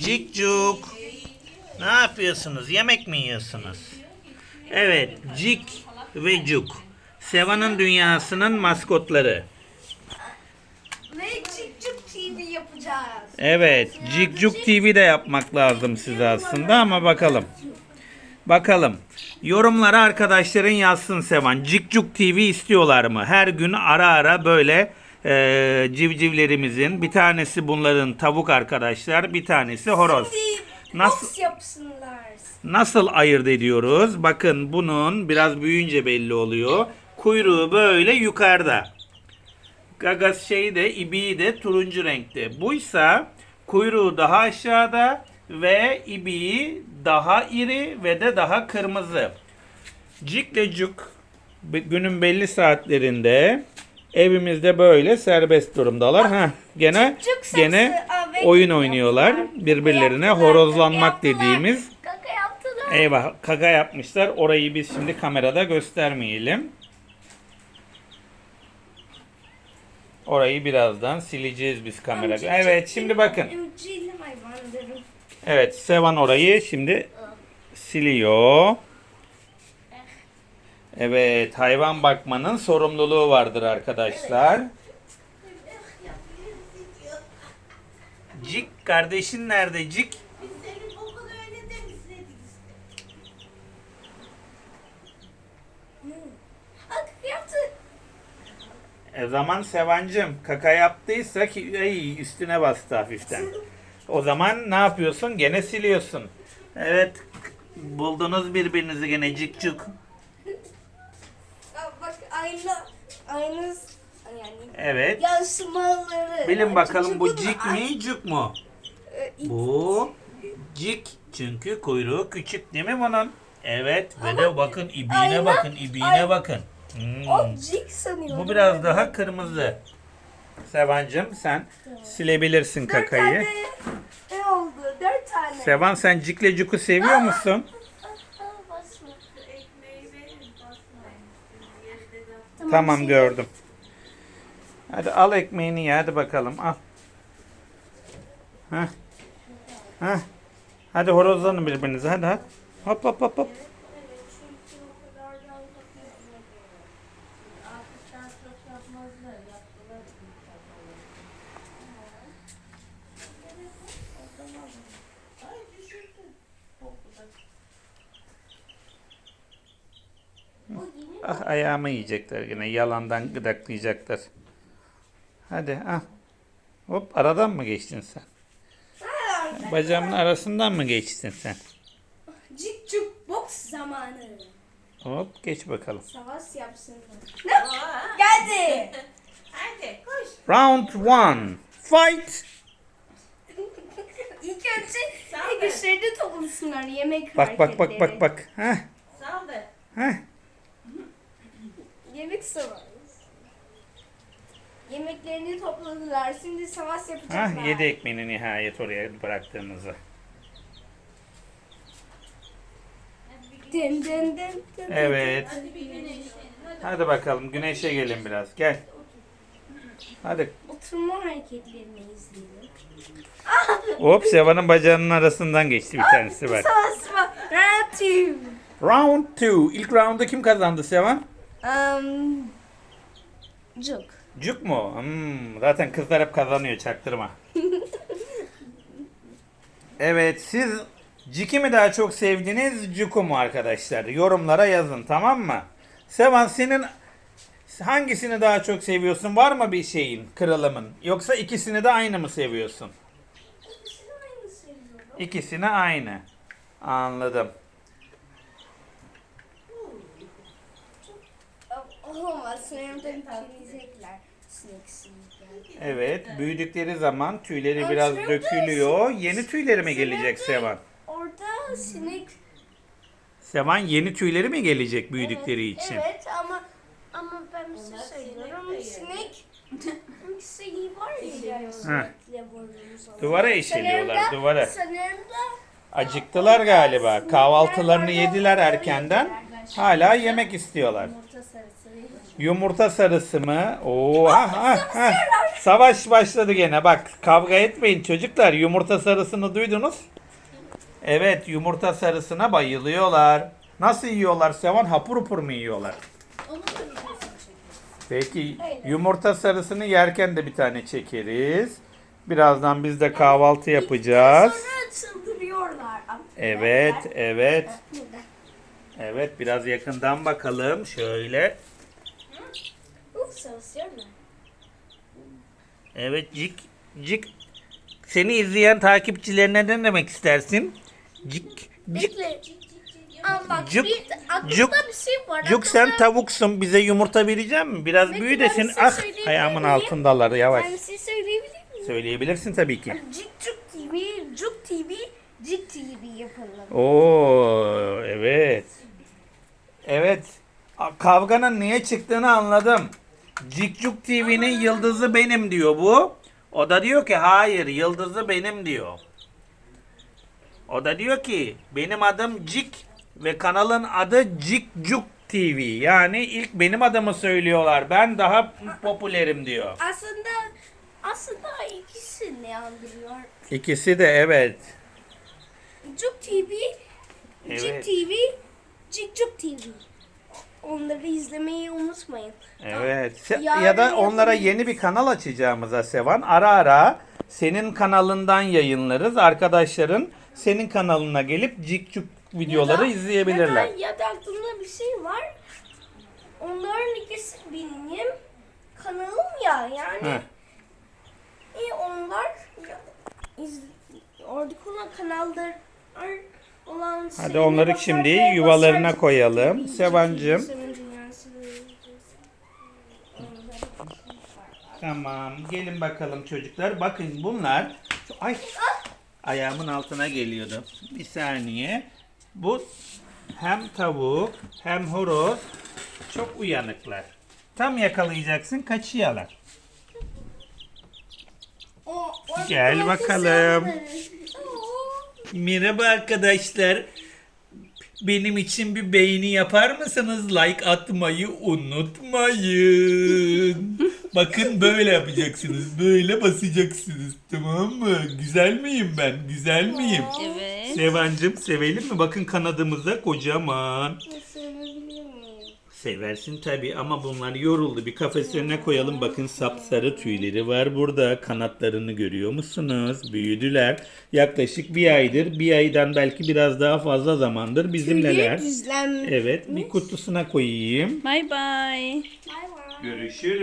Cikcuk. Ne yapıyorsunuz? Yemek mi yiyorsunuz? Evet, Cik ve Cuk. Seva'nın dünyasının maskotları. Ve Çık TV yapacağız. Evet, Cikcuk TV de yapmak lazım size aslında ama bakalım. Bakalım. Yorumlara arkadaşların yazsın Sevan. Cikcuk TV istiyorlar mı? Her gün ara ara böyle e, civcivlerimizin bir tanesi bunların tavuk arkadaşlar, bir tanesi horoz. Nasıl Box yapsınlar. nasıl ayırt ediyoruz? Bakın bunun biraz büyüyünce belli oluyor. Kuyruğu böyle yukarıda. Gagası şeyi de ibiği de turuncu renkte. Buysa kuyruğu daha aşağıda ve ibiği daha iri ve de daha kırmızı. Cikle cuk b- günün belli saatlerinde evimizde böyle serbest durumdalar. Ha gene gene oyun oynuyorlar. yaptılar. Birbirlerine Yaptılar, horozlanmak yaptılar. dediğimiz Kaka yaptılar. Eyvah kaka yapmışlar. Orayı biz şimdi kamerada göstermeyelim. Orayı birazdan sileceğiz biz kamera. Evet şimdi bakın. Evet Sevan orayı şimdi siliyor. Evet hayvan bakmanın sorumluluğu vardır arkadaşlar. Cik kardeşin nerede Cik? E zaman Sevancım kaka yaptıysa ki ay, üstüne bastı hafiften. O zaman ne yapıyorsun? Gene siliyorsun. Evet. Buldunuz birbirinizi gene cik cuk. Aa, Bak aynı aynı yani Evet. yansımaları. Bilin bakalım bu cik mi cuk mu? Ee, Bu cik çünkü kuyruğu küçük değil mi bunun? Evet ve de bakın ibiğine ayna- bakın ibiğine ay- bakın. Hmm. O cik sanıyorum. Bu biraz daha kırmızı. Sevancım sen silebilirsin Dört kakayı. tane ne oldu? Dört tane. Sevan sen cikle cuku seviyor musun? Tamam şey- gördüm. Hadi al ekmeğini ye hadi bakalım al. Heh. Heh. Hadi horozlanın birbirinize hadi hadi. Hop hop hop hop. Evet, çünkü o kadar da yapıyorlar. Artık çok yapmazlar. Yaptılar. Ay düşürdün. Kokuda. O yeni Ah ayağımı yiyecekler yine yalandan gıdaklayacaklar. Hadi al. Hop aradan mı geçtin sen? Bacağımın arasından mı geçtin sen? Cik cuk box zamanı. Hop geç bakalım. Savaş yapsınlar. Ne? Geldi. Hadi koş. Round one. Fight. İlk önce güçlerini toplasınlar yemek Bak bak bak bak hareketleri. bak. Heh. Saldır. Heh. Yemek savaşı. Yemeklerini topladılar. Şimdi savaş yapacaklar. Hah yedi ekmeğini nihayet oraya bıraktığımızı. Dın dın dın dın. Evet. Hadi bir güneşlenin. Hadi. Hadi bakalım güneşe gelin biraz. Gel. Hadi. Oturma hareketlerini izleyelim. Hop Seva'nın bacağının arasından geçti bir tanesi bak. Savaş var. Round 2. İlk roundda kim kazandı Sevan? Um, cuk. Cuk mu? Hmm, zaten kızlar hep kazanıyor çaktırma. evet siz Cik'i mi daha çok sevdiniz Cuk'u mu arkadaşlar? Yorumlara yazın tamam mı? Sevan senin hangisini daha çok seviyorsun? Var mı bir şeyin, kırılımın? Yoksa ikisini de aynı mı seviyorsun? İkisini aynı seviyorum. İkisini aynı. Anladım. Sinek sinek. Evet, büyüdükleri zaman tüyleri Ama biraz sınırda dökülüyor. Yeni tüyleri mi gelecek Sevan? Orada sinek Sevan yeni tüyleri mi gelecek büyüdükleri evet, için? Evet ama ama ben bir şey Onlar söylüyorum. sinek Sinek şey var ya. Ha. Sinekle vurduğumuz zaman. Duvara eşeliyorlar, Sanırım da- duvara. Sanırım da Acıktılar galiba. Kahvaltılarını yediler erkenden. Hala yemek istiyorlar. yumurta sarısı. Yumurta sarısı mı? Oo, ha, ha, ha. Savaş başladı gene. Bak kavga etmeyin çocuklar. Yumurta sarısını duydunuz. Evet yumurta sarısına bayılıyorlar. Nasıl yiyorlar Sevan? Hapur hapur mu yiyorlar? Peki yumurta sarısını yerken de bir tane çekeriz. Birazdan biz de kahvaltı yapacağız. Sonra çıldırıyorlar. Evet, evet. Evet biraz yakından bakalım. Şöyle. Çalışıyor mu? Evet Cik. Cik. Seni izleyen takipçilerine ne demek istersin? Cik. Cik. Bekle. Ama bak Cuk, bir aklımda cuk, bir şey var. Cuk sen Aklımda- tavuksun. Bize yumurta verecek misin? Biraz Peki, büyü ben desin. size Ah söyleyebilir ayağımın miyim? altındalar yavaş. Ben bir şey söyleyebilir miyim? Söyleyebilirsin tabii ki. Cik Cuk TV, Cuk TV, Cik TV yapalım. Oo evet. Evet. A- Kavganın niye çıktığını anladım. Cikcuk TV'nin yıldızı benim diyor bu. O da diyor ki hayır yıldızı benim diyor. O da diyor ki benim adım Cik ve kanalın adı Cikcuk TV. Yani ilk benim adımı söylüyorlar. Ben daha popülerim diyor. Aslında aslında ikisi ne andırıyor? İkisi de evet. Cuk TV, Cik Evet. TV, Cik Cuk TV. Onları izlemeyi unutmayın. Evet. Yarın ya da onlara yeni bir kanal açacağımıza Sevan ara ara senin kanalından yayınlarız. Arkadaşların senin kanalına gelip cikcuk videoları Ya da- izleyebilirler. Ya da, ya da aklımda bir şey var. Onların ikisi benim kanalım ya yani. Heh. E onlar iz, oradaki olan kanallar olan Hadi onları şimdi yuvalarına koyalım. Dünyası. Tamam. Gelin bakalım çocuklar. Bakın bunlar ay ayağımın altına geliyordu. Bir saniye. Bu hem tavuk hem horoz çok uyanıklar. Tam yakalayacaksın kaçıyorlar. Gel bakalım. Merhaba arkadaşlar. Benim için bir beğeni yapar mısınız? Like atmayı unutmayın. Bakın böyle yapacaksınız. Böyle basacaksınız. Tamam mı? Güzel miyim ben? Güzel miyim? Evet. Sevancım sevelim mi? Bakın kanadımıza kocaman. Seversin tabii ama bunlar yoruldu. Bir kafeslerine koyalım. Bakın sapsarı tüyleri var burada. Kanatlarını görüyor musunuz? Büyüdüler. Yaklaşık bir aydır. Bir aydan belki biraz daha fazla zamandır bizimleler. Düzlem. Evet bir kutusuna koyayım. Bye bye. Bay bay. Görüşürüz.